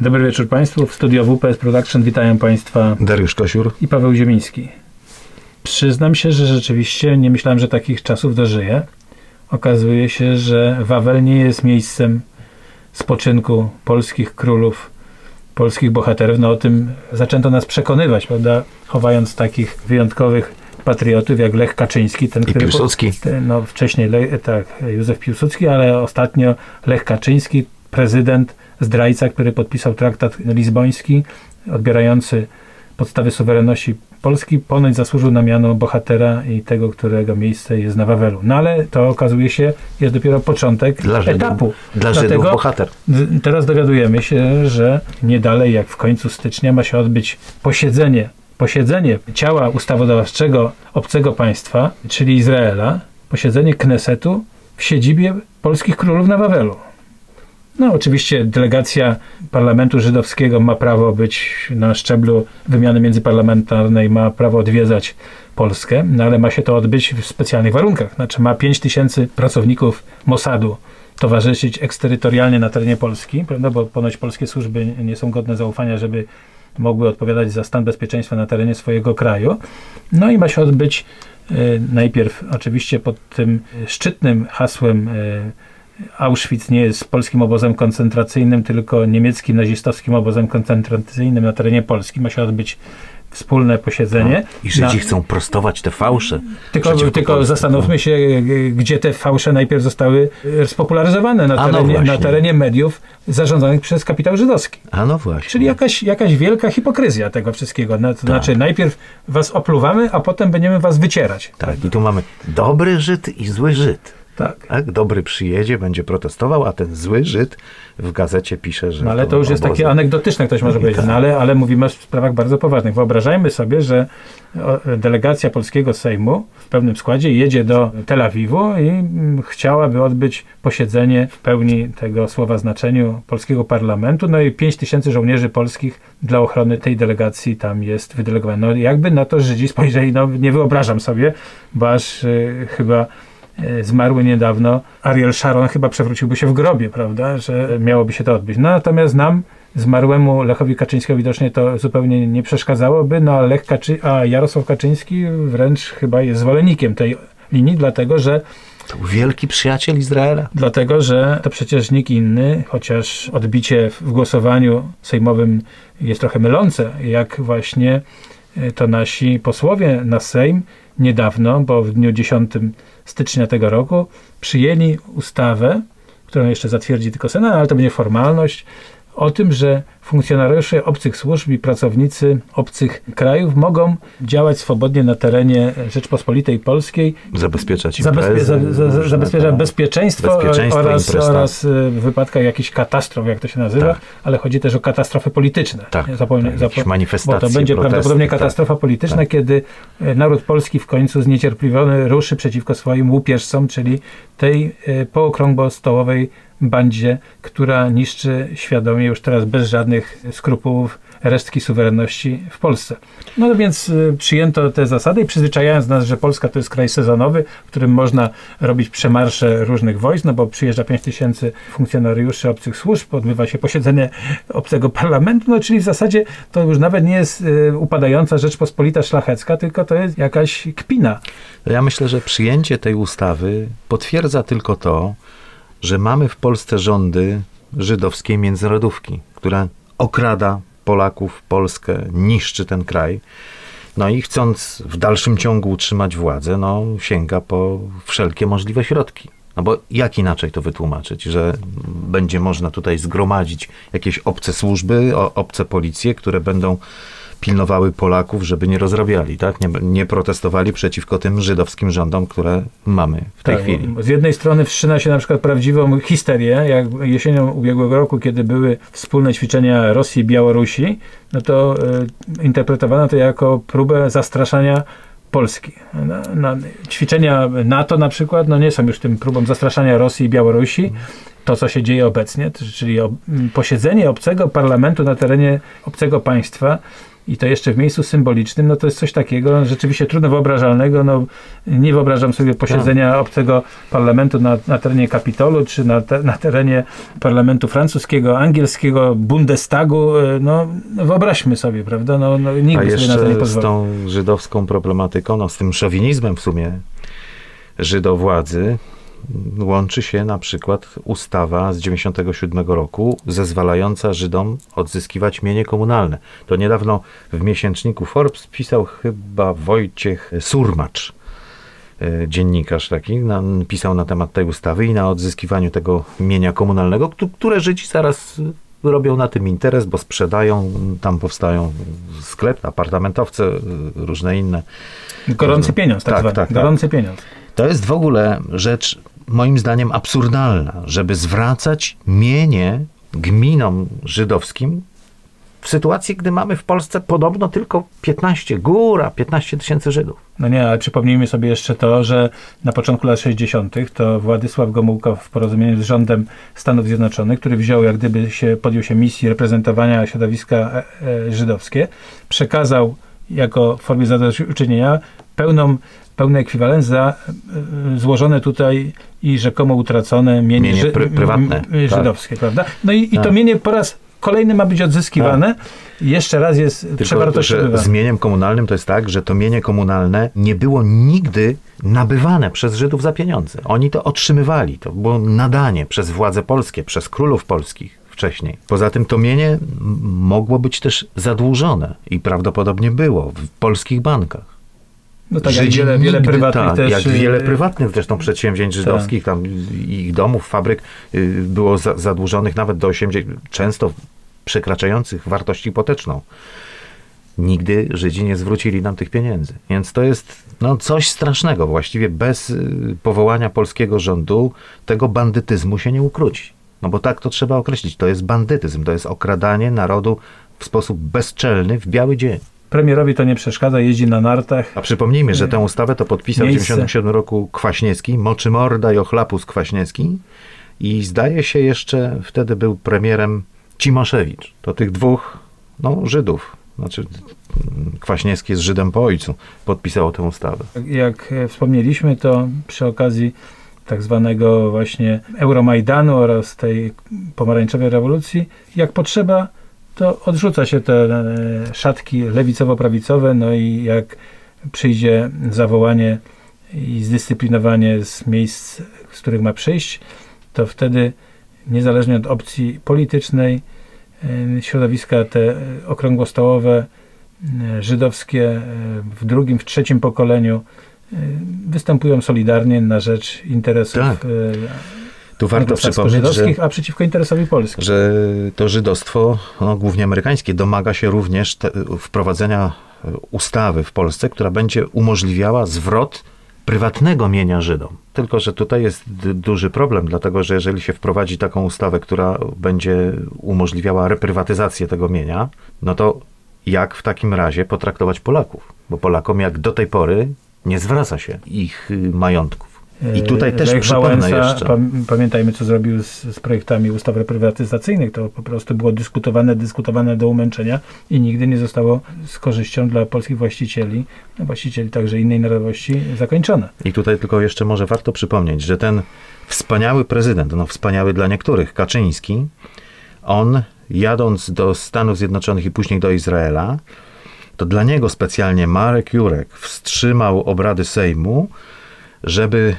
Dobry wieczór Państwu. W studio WPS Production witają Państwa Dariusz Kosiur i Paweł Ziemiński. Przyznam się, że rzeczywiście nie myślałem, że takich czasów dożyję. Okazuje się, że Wawel nie jest miejscem spoczynku polskich królów, polskich bohaterów. No o tym zaczęto nas przekonywać, prawda? Chowając takich wyjątkowych patriotów jak Lech Kaczyński. Ten, I który Piłsudski. Ten, no wcześniej Le, tak, Józef Piłsudski, ale ostatnio Lech Kaczyński, prezydent zdrajca, który podpisał traktat lizboński odbierający podstawy suwerenności Polski, ponoć zasłużył na miano bohatera i tego, którego miejsce jest na Wawelu. No ale to okazuje się, jest dopiero początek dla etapu. Dla Dlatego Żydów bohater. Teraz dowiadujemy się, że nie dalej jak w końcu stycznia ma się odbyć posiedzenie, posiedzenie ciała ustawodawczego obcego państwa, czyli Izraela, posiedzenie Knesetu w siedzibie polskich królów na Wawelu. No, oczywiście delegacja Parlamentu Żydowskiego ma prawo być na szczeblu wymiany międzyparlamentarnej, ma prawo odwiedzać Polskę, no ale ma się to odbyć w specjalnych warunkach. Znaczy ma 5 tysięcy pracowników Mossadu towarzyszyć eksterytorialnie na terenie Polski, prawda? bo ponoć polskie służby nie są godne zaufania, żeby mogły odpowiadać za stan bezpieczeństwa na terenie swojego kraju. No i ma się odbyć y, najpierw oczywiście pod tym szczytnym hasłem y, Auschwitz nie jest polskim obozem koncentracyjnym, tylko niemieckim nazistowskim obozem koncentracyjnym na terenie Polski. Ma się odbyć wspólne posiedzenie. No, I Żydzi na... chcą prostować te fałsze. Tylko, tylko zastanówmy się, gdzie te fałsze najpierw zostały spopularyzowane na terenie, no na terenie mediów zarządzanych przez kapitał żydowski. A no właśnie. Czyli jakaś, jakaś wielka hipokryzja tego wszystkiego. No, to tak. znaczy najpierw was opluwamy, a potem będziemy was wycierać. Tak, i tu mamy dobry Żyd i zły Żyd. Tak. tak. Dobry przyjedzie, będzie protestował, a ten zły Żyd w gazecie pisze, że. No ale to, już jest takie anegdotyczne, ktoś może powiedzieć, no ale, ale mówimy o sprawach bardzo poważnych. Wyobrażajmy sobie, że delegacja polskiego Sejmu w pewnym składzie jedzie do Tel Awiwu i mm, chciałaby odbyć posiedzenie w pełni tego słowa znaczeniu polskiego parlamentu. No i 5 tysięcy żołnierzy polskich dla ochrony tej delegacji tam jest wydelegowane. No jakby na to Żydzi spojrzeli, no nie wyobrażam sobie, bo aż y, chyba zmarły niedawno, Ariel Sharon chyba przewróciłby się w grobie, prawda, że miałoby się to odbyć. No, natomiast nam, zmarłemu Lechowi Kaczyńskiemu widocznie to zupełnie nie przeszkadzałoby, no a, Lech Kaczy a Jarosław Kaczyński wręcz chyba jest zwolennikiem tej linii, dlatego że to był wielki przyjaciel Izraela. Dlatego, że to przecież nikt inny, chociaż odbicie w głosowaniu sejmowym jest trochę mylące, jak właśnie e, to nasi posłowie na Sejm niedawno, bo w dniu 10 stycznia tego roku przyjęli ustawę, którą jeszcze zatwierdzi tylko Senat, ale to będzie formalność, o tym, że funkcjonariusze obcych służb i pracownicy obcych krajów mogą działać swobodnie na terenie Rzeczpospolitej Polskiej. Zabezpieczać Zabezpie za, za, Zabezpiecza bezpieczeństwo, bezpieczeństwo oraz, oraz e, w wypadkach jakichś katastrof, jak to się nazywa, tak. ale chodzi też o katastrofy polityczne. Tak, Zapomnę, tak zapom bo to będzie prawdopodobnie tak. katastrofa polityczna, tak. kiedy e, naród polski w końcu zniecierpliwiony ruszy przeciwko swoim łupieżcom, czyli tej e, pookrągło-stołowej bandzie, która niszczy świadomie już teraz bez żadnych skrupułów resztki suwerenności w Polsce. No więc y, przyjęto te zasady i przyzwyczajając nas, że Polska to jest kraj sezonowy, w którym można robić przemarsze różnych wojsk, no bo przyjeżdża 5 tysięcy funkcjonariuszy obcych służb, odbywa się posiedzenie obcego parlamentu, no czyli w zasadzie to już nawet nie jest y, upadająca Rzeczpospolita szlachecka, tylko to jest jakaś kpina. Ja myślę, że przyjęcie tej ustawy potwierdza tylko to, że mamy w Polsce rządy żydowskiej międzynarodówki, która okrada Polaków, Polskę, niszczy ten kraj. No i chcąc w dalszym ciągu utrzymać władzę, no sięga po wszelkie możliwe środki. No bo jak inaczej to wytłumaczyć, że będzie można tutaj zgromadzić jakieś obce służby, obce policje, które będą pilnowały Polaków, żeby nie rozrabiali, tak? Nie, nie protestowali przeciwko tym żydowskim rządom, które mamy w tej tak, chwili. Z jednej strony wszczyna się na przykład prawdziwą histerię, jak jesienią ubiegłego roku, kiedy były wspólne ćwiczenia Rosji i Białorusi, no to y, interpretowano to jako próbę zastraszania Polski. No, no, ćwiczenia NATO na przykład no nie są już tym próbą zastraszania Rosji i Białorusi. To, co się dzieje obecnie, czyli posiedzenie obcego parlamentu na terenie obcego państwa, i to jeszcze w miejscu symbolicznym, no to jest coś takiego rzeczywiście trudno wyobrażalnego. No, nie wyobrażam sobie posiedzenia tak. obcego parlamentu na, na terenie Kapitolu, czy na, te, na terenie parlamentu francuskiego, angielskiego, Bundestagu. E, no, no wyobraźmy sobie, prawda? No, no, nikt A sobie na to nie pozwoli. z tą żydowską problematyką, no, z tym szowinizmem w sumie żydowładzy, łączy się na przykład ustawa z 97 roku zezwalająca Żydom odzyskiwać mienie komunalne. To niedawno w miesięczniku Forbes pisał chyba Wojciech Surmacz, e, dziennikarz taki, pisał na temat tej ustawy i na odzyskiwaniu tego mienia komunalnego, które Żydzi zaraz robią na tym interes, bo sprzedają, tam powstają sklep, apartamentowce, różne inne. Gorący pieniądz, tak, tak, zwany. tak, tak. Gorący pieniądz. To jest w ogóle rzecz moim zdaniem absurdalna, żeby zwracać mienie gminom żydowskim w sytuacji, gdy mamy w Polsce podobno tylko 15, góra 15 tysięcy Żydów. No nie, ale przypomnijmy sobie jeszcze to, że na początku lat 60. to Władysław Gomułka w porozumieniu z rządem Stanów Zjednoczonych, który wziął, jak gdyby się, podjął się misji reprezentowania środowiska e, e, żydowskie, przekazał jako formie zadośćuczynienia pełną pełny ekwiwalent za y, złożone tutaj i rzekomo utracone mienie, mienie pry, prywatne, tak. żydowskie, tak. prawda? No i, i to tak. mienie po raz kolejny ma być odzyskiwane. Tak. Jeszcze raz jest Tylko, przewartościowywane. Z mieniem komunalnym to jest tak, że to mienie komunalne nie było nigdy nabywane przez Żydów za pieniądze. Oni to otrzymywali. To było nadanie przez władze polskie, przez królów polskich wcześniej. Poza tym to mienie mogło być też zadłużone i prawdopodobnie było w polskich bankach. No tak, jak wiele, wiele prywatnych tak, też... Jak wiele y, prywatnych zresztą przedsięwzięć żydowskich, tak. tam ich domów, fabryk y, było za, zadłużonych nawet do 80, często przekraczających wartość hipoteczną. Nigdy Żydzi nie zwrócili nam tych pieniędzy. Więc to jest no, coś strasznego. Właściwie bez y, powołania polskiego rządu tego bandytyzmu się nie ukróci. No bo tak to trzeba określić. To jest bandytyzm, to jest okradanie narodu w sposób bezczelny w biały dzień. Premierowi to nie przeszkadza, jeździ na nartach. A przypomnijmy, że tę ustawę to podpisał Miejsce. w 1997 roku Kwaśniewski, Moczymorda i Ochlapus Kwaśniewski i zdaje się jeszcze wtedy był premierem Cimoszewicz. To tych dwóch no, Żydów, znaczy Kwaśniewski jest Żydem po ojcu, podpisało tę ustawę. Jak wspomnieliśmy, to przy okazji tak zwanego właśnie Euromajdanu oraz tej pomarańczowej rewolucji, jak potrzeba to odrzuca się te e, szatki lewicowo-prawicowe, no i jak przyjdzie zawołanie i zdyscyplinowanie z miejsc, z których ma przyjść, to wtedy niezależnie od opcji politycznej, e, środowiska te okrągłostołowe, e, żydowskie w drugim, w trzecim pokoleniu występują solidarnie na rzecz interesów tak. Tu warto przypomnieć, że, a przeciwko interesowi Polski. Że to żydostwo, no, głównie amerykańskie, domaga się również te, wprowadzenia e, ustawy w Polsce, która będzie umożliwiała zwrot prywatnego mienia Żydom. Tylko, że tutaj jest duży problem, dlatego że jeżeli się wprowadzi taką ustawę, która będzie umożliwiała reprywatyzację tego mienia, no to jak w takim razie potraktować Polaków? Bo Polakom jak do tej pory nie zwraca się ich y, majątków. I tutaj też Lech przypomnę jeszcze. Pamiętajmy, co zrobił z, z, projektami ustaw reprywatyzacyjnych. To po prostu było dyskutowane, dyskutowane do umęczenia i nigdy nie zostało z korzyścią dla polskich właścicieli, właścicieli także innej narodowości, zakończone. I tutaj tylko jeszcze może warto przypomnieć, że ten wspaniały prezydent, no wspaniały dla niektórych, Kaczyński, on jadąc do Stanów Zjednoczonych i później do Izraela, to dla niego specjalnie Marek Jurek wstrzymał obrady Sejmu, żeby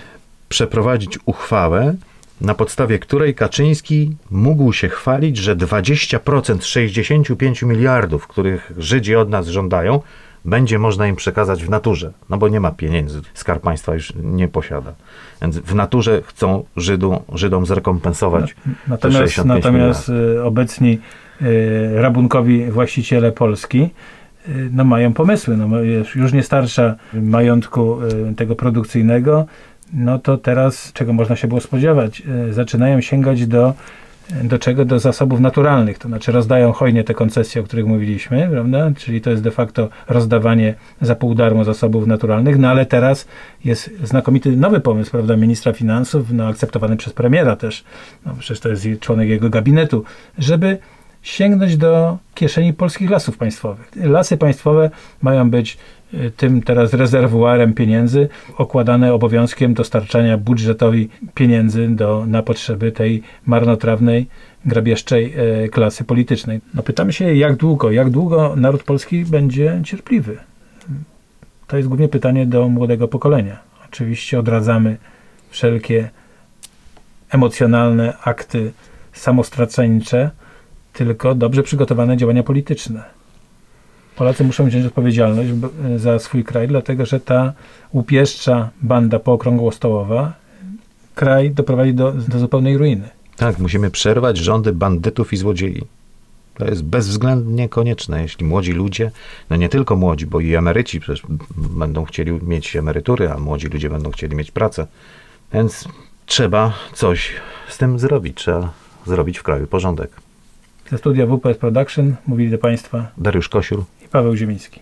przeprowadzić uchwałę, na podstawie której Kaczyński mógł się chwalić, że 20% 65 miliardów, których Żydzi od nas żądają, będzie można im przekazać w naturze, no bo nie ma pieniędzy, Skarb Państwa już nie posiada. Więc w naturze chcą Żydu, Żydom zrekompensować no, natomiast, natomiast miliardów. obecni y, rabunkowi właściciele Polski Y, no, mają pomysły. No, już nie starsza majątku y, tego produkcyjnego, no to teraz, czego można się było spodziewać, y, zaczynają sięgać do, do czego? Do zasobów naturalnych, to znaczy rozdają hojnie te koncesje, o których mówiliśmy, prawda? Czyli to jest de facto rozdawanie za pół darmo zasobów naturalnych, no ale teraz jest znakomity nowy pomysł, prawda, ministra finansów, no akceptowany przez premiera też, no przecież to jest członek jego gabinetu, żeby sięgnąć do kieszeni polskich lasów państwowych. Lasy państwowe mają być tym teraz rezerwuarem pieniędzy, okładane obowiązkiem dostarczania budżetowi pieniędzy do, na potrzeby tej marnotrawnej, grabieżczej e, klasy politycznej. No pytamy się, jak długo, jak długo naród polski będzie cierpliwy? To jest głównie pytanie do młodego pokolenia. Oczywiście odradzamy wszelkie emocjonalne akty samostracenicze, tylko dobrze przygotowane działania polityczne. Polacy muszą wziąć odpowiedzialność b- za swój kraj, dlatego że ta łupieszcza banda pookrągłostołowa kraj doprowadzi do, do zupełnej ruiny. Tak, musimy przerwać rządy bandytów i złodziei. To jest bezwzględnie konieczne, jeśli młodzi ludzie, no nie tylko młodzi, bo i emeryci przecież będą chcieli mieć emerytury, a młodzi ludzie będą chcieli mieć pracę. Więc trzeba coś z tym zrobić. Trzeba zrobić w kraju porządek. Ze studia WPS Production mówili do Państwa Dariusz Kosiur, Paweł Ziemiński.